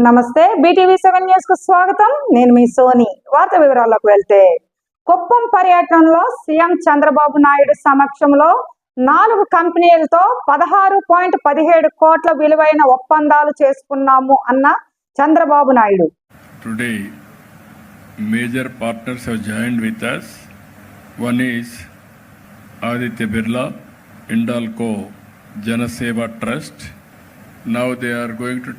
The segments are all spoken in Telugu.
నమస్తే బీటీవీ సెవెన్ న్యూస్కు స్వాగతం నేను మీ సోని వార్త వివరాల్లోకి వెళ్తే కుప్పం పర్యటనలో సీఎం చంద్రబాబు నాయుడు సమక్షంలో నాలుగు కంపెనీలతో పదహారు పాయింట్ పదిహేడు కోట్ల విలువైన ఒప్పందాలు చేసుకున్నాము అన్న Chandrababu Naidu today major partners have with us us. One is Aditya Birla, Indalco Janaseva Trust. Now they are going to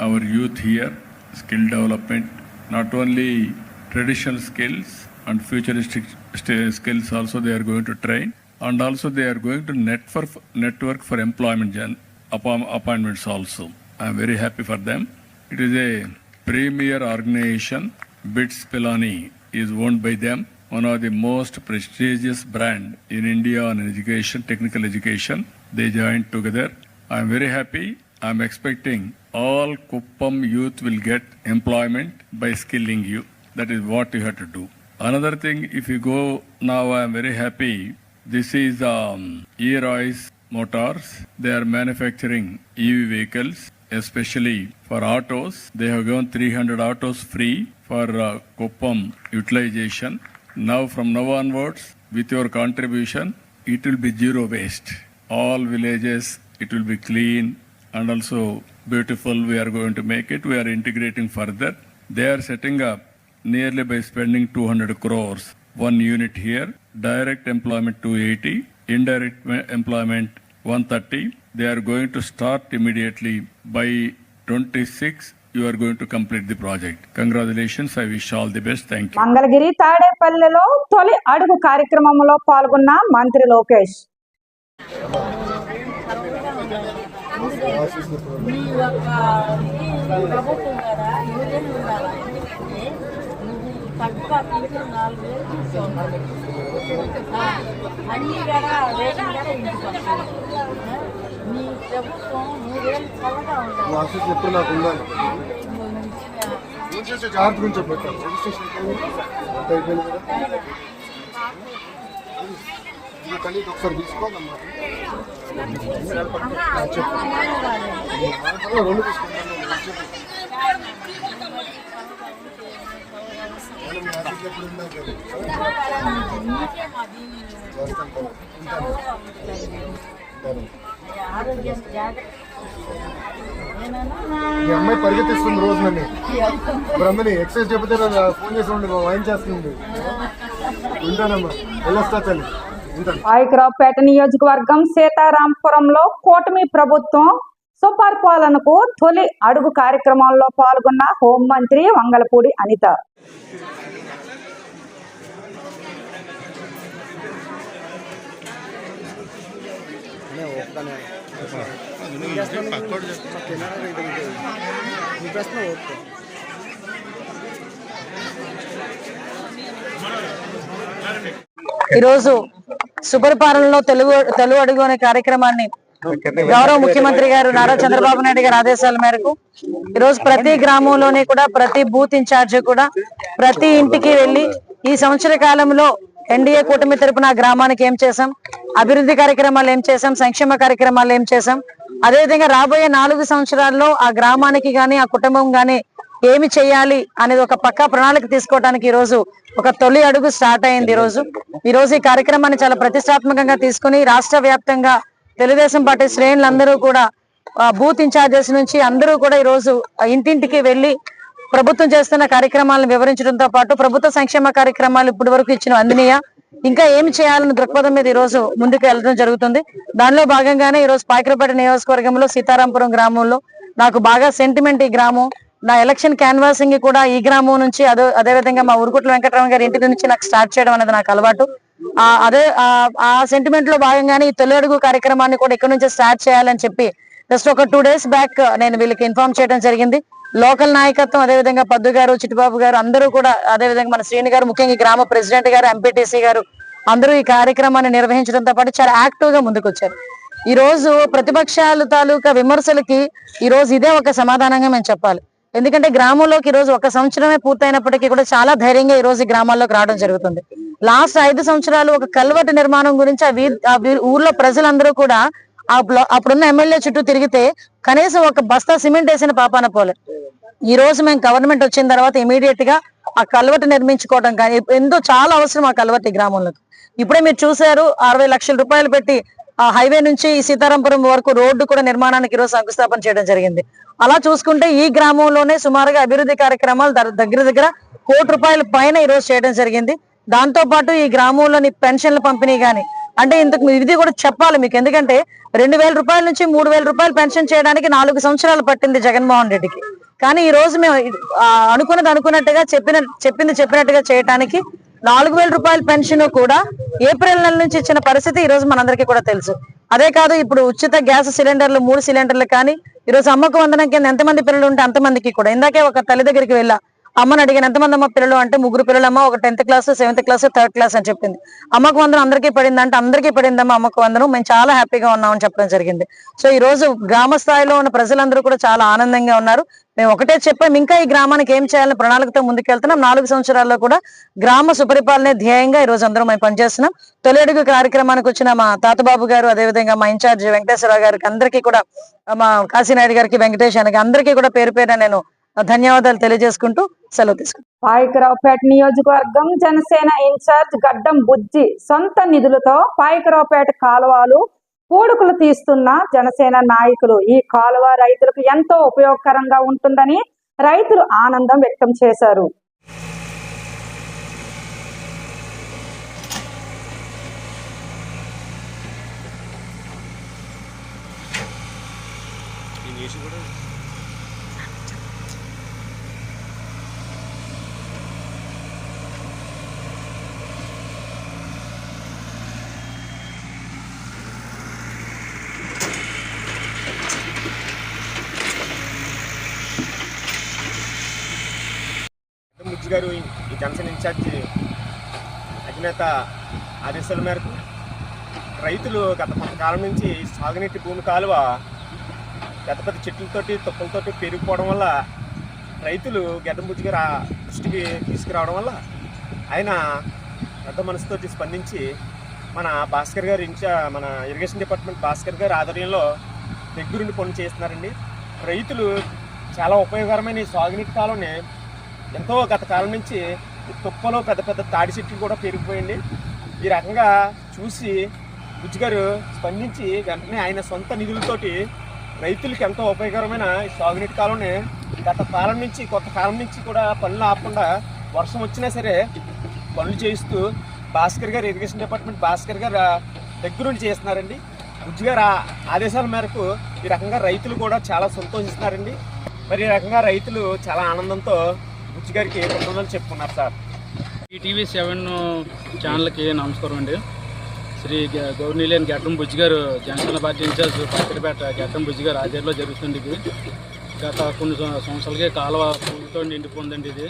our youth here, skill development, not only traditional skills and futuristic st- skills also they are going to train and also they are going to network, network for employment gen- appointments also. I am very happy for them. It is a premier organization. BITS Pilani is owned by them, one of the most prestigious brand in India on education, technical education. They joined together. I am very happy. I am expecting all Kuppam youth will get employment by skilling you. That is what you have to do. Another thing, if you go now, I am very happy. This is um, E-Royce Motors. They are manufacturing EV vehicles, especially for autos. They have given 300 autos free for uh, Kuppam utilization. Now, from now onwards, with your contribution, it will be zero waste. All villages, it will be clean and also beautiful. We are going to make it. We are integrating further. They are setting up nearly by spending 200 crores, one unit here, direct employment 280, indirect ma- employment 130. They are going to start immediately by 26. You are going to complete the project. Congratulations. I wish all the best. Thank you. Mangalagiri తాడేపల్లిలో తొలి అడుగు కార్యక్రమంలో పాల్గొన్న మంత్రి లోకేష్ మీ యొక్క ప్రభుత్వం కదా ఉండాలి? ఏ? నువ్వు తక్కువ నాలుగు వేలు తీసుకోవాలి ఆ, అన్నీ రేషన్ ఆ, మీ ప్రభుత్వం మూడేళ్ళు చల్లగా ఉండాలి చార్జ్ గురించి చెప్పారు అయిపోయింది కదా ఒకసారి తీసుకోవాలమ్మా. మీ ఈ అమ్మాయి పరిగెత్తిస్తుంది రోజు నన్ను బ్రహ్మని ఎక్సైజ్ చెబితే ఫోన్ చేసి ఉండి వాయించేస్తుంది ఉంటానమ్మా వెళ్ళొస్తా తల్లి. ఉంటాను. పాయకరావుపేట నియోజకవర్గం సీతారాంపురంలో కూటమి ప్రభుత్వం సుపరిపాలనకు తొలి అడుగు కార్యక్రమంలో పాల్గొన్న హోంమంత్రి వంగలపూడి అనిత. ఈరోజు సుపరిపాలనలో తెలుగు తెలుగు అడుగు అనే కార్యక్రమాన్ని గౌరవ ముఖ్యమంత్రి గారు నారా చంద్రబాబు నాయుడు గారి ఆదేశాల మేరకు ఈరోజు ప్రతి గ్రామంలోనే కూడా ప్రతి బూత్ ఇన్ఛార్జ్ కూడా ప్రతి ఇంటికి వెళ్ళి ఈ సంవత్సర కాలంలో ఎన్డీఏ కూటమి తరపున గ్రామానికి ఏం చేశాం? అభివృద్ధి కార్యక్రమాలు ఏం చేశాం? సంక్షేమ కార్యక్రమాలు ఏం చేశాం? అదేవిధంగా రాబోయే నాలుగు సంవత్సరాల్లో ఆ గ్రామానికి గాని ఆ కుటుంబం గాని ఏమి చేయాలి అనేది ఒక పక్కా ప్రణాళిక తీసుకోవడానికి ఈ రోజు ఒక తొలి అడుగు స్టార్ట్ అయింది ఈ రోజు ఈ రోజు ఈ కార్యక్రమాన్ని చాలా ప్రతిష్టాత్మకంగా తీసుకుని రాష్ట్ర వ్యాప్తంగా తెలుగుదేశం పార్టీ శ్రేణులందరూ కూడా బూత్ ఇన్ఛార్జెస్ నుంచి అందరూ కూడా ఈ రోజు ఇంటింటికి వెళ్ళి ప్రభుత్వం చేస్తున్న కార్యక్రమాలను వివరించడంతో పాటు ప్రభుత్వ సంక్షేమ కార్యక్రమాలు ఇప్పటి వరకు ఇచ్చిన అందినీయ? ఇంకా ఏమి చేయాలన్న దృక్పథం మీద ఈ రోజు ముందుకు వెళ్ళడం జరుగుతుంది. దానిలో భాగంగానే ఈ రోజు పాయకరపేట నియోజకవర్గంలో సీతారాంపురం గ్రామంలో నాకు బాగా సెంటిమెంట్ ఈ గ్రామం. నా ఎలక్షన్ క్యాన్వాసింగ్ కూడా ఈ గ్రామం నుంచి అదే అదే విధంగా మా ఉరుకుట్ల వెంకటరామ గారి ఇంటి నుంచి నాకు స్టార్ట్ చేయడం అనేది నాకు అలవాటు. అదే ఆ- సెంటిమెంట్లో భాగంగానే ఈ తొలి అడుగు కార్యక్రమాన్ని కూడా ఇక్కడ నుంచి స్టార్ట్ చేయాలని చెప్పి జస్ట్ ఒక టూ డేస్ బ్యాక్ నేను వీళ్ళకి ఇన్ఫార్మ్ చేయడం జరిగింది. లోకల్ నాయకత్వం అదే విధంగా పద్దు గారు చిట్టుబాబు గారు అందరూ కూడా అదే విధంగా మన శ్రీని గారు ముఖ్యంగా గ్రామ ప్రెసిడెంట్ గారు ఎంపీటీసీ గారు అందరూ ఈ కార్యక్రమాన్ని నిర్వహించడంతో పాటు చాలా యాక్టివ్గా ముందుకొచ్చారు. ఈ రోజు ప్రతిపక్షాలు తాలూకా విమర్శలకి ఈ రోజు ఇదే ఒక సమాధానంగా మేము చెప్పాలి. ఎందుకంటే గ్రామంలోకి ఈ రోజు ఒక సంవత్సరమే పూర్తయినప్పటికీ కూడా చాలా ధైర్యంగా ఈ రోజు ఈ గ్రామాల్లోకి రావడం జరుగుతుంది. లాస్ట్ ఐదు సంవత్సరాలు ఒక కల్వర్టు నిర్మాణం గురించి ఆ ఊర్లో ప్రజలందరూ కూడా అప్పుడున్న ఎమ్మెల్యే చుట్టూ తిరిగితే కనీసం ఒక బస్తా సిమెంట్ వేసిన పాపాన పోలే. ఈ రోజు మేము గవర్నమెంట్ వచ్చిన తర్వాత ఇమీడియట్గా ఆ కల్వర్టు నిర్మించుకోవడం కానీ ఎంతో చాలా అవసరం ఆ కల్వర్టు గ్రామంలో ఇప్పుడే మీరు చూసారు అరవై లక్షల రూపాయలు పెట్టి ఆ హైవే నుంచి సీతారాంపురం వరకు రోడ్డు కూడా నిర్మాణానికి ఈరోజు శంకుస్థాపన చేయడం జరిగింది. అలా చూసుకుంటే ఈ గ్రామంలోనే సుమారుగా అభివృద్ధి కార్యక్రమాలు దగ్గర దగ్గర కోటి రూపాయల పైన ఈ రోజు చేయడం జరిగింది. దాంతో పాటు ఈ గ్రామంలోని పెన్షన్ల పంపిణీ కానీ అంటే ఇంతకు ఇది కూడా చెప్పాలి మీకు. ఎందుకంటే రెండు వేల రూపాయల నుంచి మూడు వేల రూపాయలు పెన్షన్ చేయడానికి నాలుగు సంవత్సరాలు పట్టింది జగన్మోహన్ రెడ్డికి. కానీ ఈ రోజు మేము అనుకున్నది అనుకున్నట్టుగా చెప్పిన చెప్పింది చెప్పినట్టుగా చేయడానికి నాలుగు వేల రూపాయల పెన్షన్ కూడా ఏప్రిల్ నెల నుంచి ఇచ్చిన పరిస్థితి ఈ రోజు మనందరికీ కూడా తెలుసు. అదే కాదు ఇప్పుడు ఉచిత గ్యాస్ సిలిండర్లు మూడు సిలిండర్లు కానీ ఈ రోజు అమ్మకు వందనం కింద ఎంతమంది పిల్లలు ఉంటే అంతమందికి కూడా. ఇందాకే ఒక తల్లి దగ్గరికి వెళ్ళా అమ్మని అడిగిన ఎంతమంది అమ్మ పిల్లలు? అంటే ముగ్గురు పిల్లలమ్మ ఒక tenth class seventh class third class అని చెప్పింది. అమ్మకు వందనం అందరికీ పడింది? అంటే అందరికీ పడిందమ్మా అమ్మకు వందనం. మేము చాలా హ్యాపీగా ఉన్నామని చెప్పడం జరిగింది. సో ఈ రోజు గ్రామ స్థాయిలో ఉన్న ప్రజలందరూ కూడా చాలా ఆనందంగా ఉన్నారు. మేము ఒకటే చెప్పాం ఇంకా ఈ గ్రామానికి ఏం చేయాలని ప్రణాళికతో ముందుకెళ్తున్నాం. నాలుగు సంవత్సరాల్లో కూడా గ్రామ సుపరిపాలనే ధ్యేయంగా ఈ రోజు అందరం మేము పనిచేస్తున్నాం. తొలి అడుగు కార్యక్రమానికి వచ్చిన మా తాతబాబు గారు అదేవిధంగా మా ఇన్ఛార్జ్ వెంకటేశ్వరరావు గారికి అందరికీ కూడా మా కాశీనాయుడు గారికి వెంకటేష్ గారికి అందరికీ కూడా పేరు పేరు నేను ధన్యవాదాలు తెలియజేసుకుంటూ సెలవు తీసుకుంటాను పాయకరావుపేట నియోజకవర్గం జనసేన ఇన్ఛార్జ్ గడ్డం బుజ్జి సొంత నిధులతో పాయకరావుపేట కాలువలు పూడుకులు తీస్తున్న జనసేన నాయకులు. ఈ కాలువ రైతులకు ఎంతో ఉపయోగకరంగా ఉంటుందని రైతులు ఆనందం వ్యక్తం చేశారు. ముజ్జు గారు ఈ జనసేన ఇన్ఛార్జి అధినేత ఆదేశాల మేరకు రైతులు గత కొంతకాలం నుంచి సాగునీటి భూమి కాలువ పెద్ద పెద్ద చెట్లతోటి తుప్పలతోటి పెరిగిపోవడం వల్ల రైతులు గడ్డంబుజ్జి గారు దృష్టికి తీసుకురావడం వల్ల ఆయన పెద్ద మనసుతోటి స్పందించి మన భాస్కర్ గారు ఇంచా మన ఇరిగేషన్ డిపార్ట్మెంట్ భాస్కర్ గారు ఆధ్వర్యంలో దగ్గరుండి పనులు చేస్తున్నారండి. రైతులు చాలా ఉపయోగకరమైన ఈ సాగునీటి కాలువని ఎంతో గత కాలం నుంచి తుప్పలో పెద్ద పెద్ద తాడి చెట్లు కూడా పెరిగిపోయింది. ఈ రకంగా చూసి బుజ్జి గారు స్పందించి వెంటనే ఆయన సొంత నిధులతోటి రైతులకు ఎంతో ఉపయోగకరమైన సాగునీటి కాలంని గత కాలం నుంచి కొత్త కాలం నుంచి కూడా పనులు ఆపకుండా వర్షం వచ్చినా సరే పనులు చేయిస్తూ భాస్కర్ గారు ఇరిగేషన్ డిపార్ట్మెంట్ భాస్కర్ గారు దగ్గరుండి చేస్తున్నారండి. బుజ్జి గారు ఆ ఆదేశాల మేరకు ఈ రకంగా రైతులు కూడా చాలా సంతోషిస్తున్నారండి. మరి ఈ రకంగా రైతులు చాలా ఆనందంతో బుచ్చి గారికి కృతజ్ఞతలు చెప్పుకున్నారు సార్? ఈటీవీ సెవెన్ ఛానల్కి నమస్కారం అండి. శ్రీ గ- గౌర్నీలేని గడ్డం బుజ్జి గారు జనసేన పార్టీ ఇన్ఛార్జ్ పక్కడపేట గట్టం బుజ్జి గారు ఆధ్వర్యంలో జరుగుతుంది ఇది. గత కొన్ని సం- సంవత్సరాలకే కాలువ పూలతో నిండిపోయిందండి ఇది.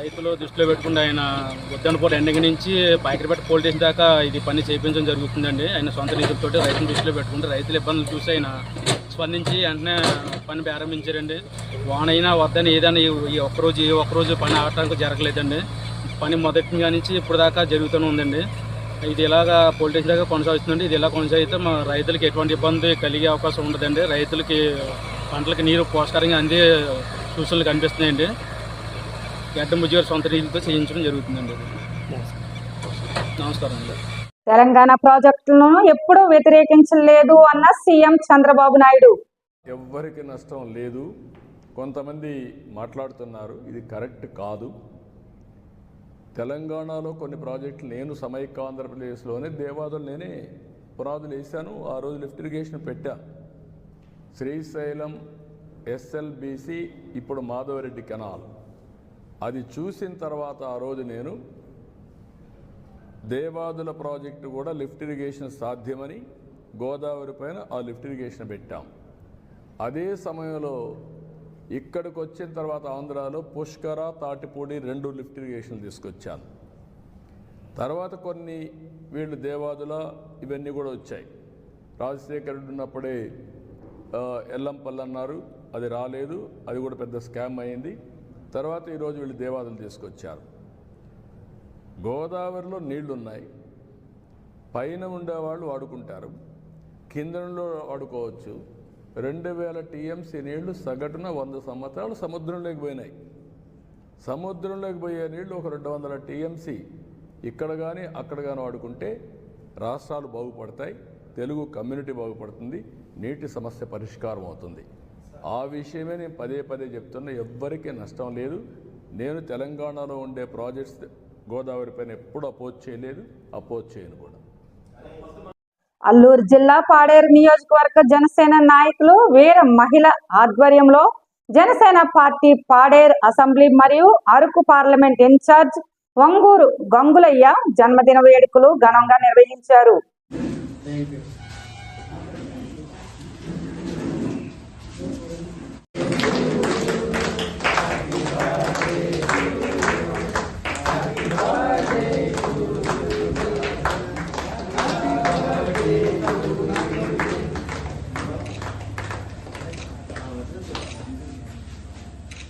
రైతులు దృష్టిలో పెట్టుకుని ఆయన ఉద్దనపూట ఎండింగ్ నుంచి పాకిరిపేట పోలీస్ స్టేషన్ దాకా ఇది పని చేయించడం జరుగుతుందండి. ఆయన సొంత నిధులతోటి రైతులు దృష్టిలో పెట్టుకుంటే రైతుల ఇబ్బందులు చూసి ఆయన స్పందించి వెంటనే పని ప్రారంభించారండి. వాన అయినా వద్దని ఏదైనా ఈ- ఒక్కరోజు ఈ ఒక్కరోజు పని ఆగటానికి జరగలేదండి. పని మొదటి నుంచి ఇప్పుడు దాకా జరుగుతూనే ఉందండి. ఇది ఇలాగా పోలీస్ దాకా కొనసాగుతుందండి ఇది ఇలా కొనసాగితే మా రైతులకి ఎటువంటి ఇబ్బంది కలిగే అవకాశం ఉండదండి. రైతులకి పంటలకి నీరు పోషకరంగా అందే సూచనలు కనిపిస్తున్నాయండి. గడ్డ ముజ్జిగారు సొంత రీతితో చేయించడం జరుగుతుందండి. నమస్కారం అండి. తెలంగాణ ప్రాజెక్టులను ఎప్పుడూ వ్యతిరేకించలేదు అన్న సీఎం చంద్రబాబు నాయుడు. ఎవ్వరికి నష్టం లేదు. కొంతమంది మాట్లాడుతున్నారు ఇది కరెక్ట్ కాదు. తెలంగాణలో కొన్ని ప్రాజెక్టులు నేను సమైక్య ఆంధ్రప్రదేశ్లోనే దేవాదులు నేనే పునాదులు వేశాను ఆ రోజు లిఫ్ట్ ఇరిగేషన్ పెట్టా. శ్రీశైలం ఎస్ఎల్బిసి ఇప్పుడు మాధవరెడ్డి కెనాల్. అది చూసిన తర్వాత ఆ రోజు నేను దేవాదుల ప్రాజెక్టు కూడా లిఫ్ట్ ఇరిగేషన్ సాధ్యమని గోదావరి పైన ఆ లిఫ్ట్ ఇరిగేషన్ పెట్టాం. అదే సమయంలో ఇక్కడికి వచ్చిన తర్వాత ఆంధ్రాలో పుష్కర తాటిపూడి రెండు లిఫ్ట్ ఇరిగేషన్ తీసుకొచ్చాను. తర్వాత కొన్ని వీళ్ళు దేవాదుల ఇవన్నీ కూడా వచ్చాయి. రాజశేఖరుడు ఉన్నప్పుడే ఎల్లంపల్లి అన్నారు అది రాలేదు అది కూడా పెద్ద స్కామ్ అయింది. తర్వాత ఈరోజు వీళ్ళు దేవాదులు తీసుకొచ్చారు. గోదావరిలో నీళ్ళున్నాయి. పైన ఉండేవాళ్ళు వాడుకుంటారు. కిందలో వాడుకోవచ్చు. రెండు వేల టీఎంసీ నీళ్ళు సగటున వంద సంవత్సరాలు సముద్రంలోకి పోయినాయి. సముద్రంలోకి పోయే నీళ్ళు ఒక రెండు వందల టీఎంసీ. ఇక్కడ కానీ అక్కడ కానీ వాడుకుంటే రాష్ట్రాలు బాగుపడతాయి. తెలుగు కమ్యూనిటీ బాగుపడుతుంది. నీటి సమస్య పరిష్కారం అవుతుంది. ఆ విషయమే నేను పదే పదే చెప్తున్నా. ఎవ్వరికీ నష్టం లేదు. నేను తెలంగాణలో ఉండే ప్రాజెక్ట్స్ గోదావరి పైన ఎప్పుడు అపోజ్ చేయలేదు అపోజ్ చేయను కూడా. అల్లూరు జిల్లా పాడేరు నియోజకవర్గ జనసేన నాయకులు వీర మహిళ ఆధ్వర్యంలో జనసేన పార్టీ పాడేరు అసెంబ్లీ మరియు అరకు పార్లమెంట్ ఇన్ఛార్జ్ వంగూరు గంగులయ్య జన్మదిన వేడుకలు ఘనంగా నిర్వహించారు.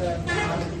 Gracias.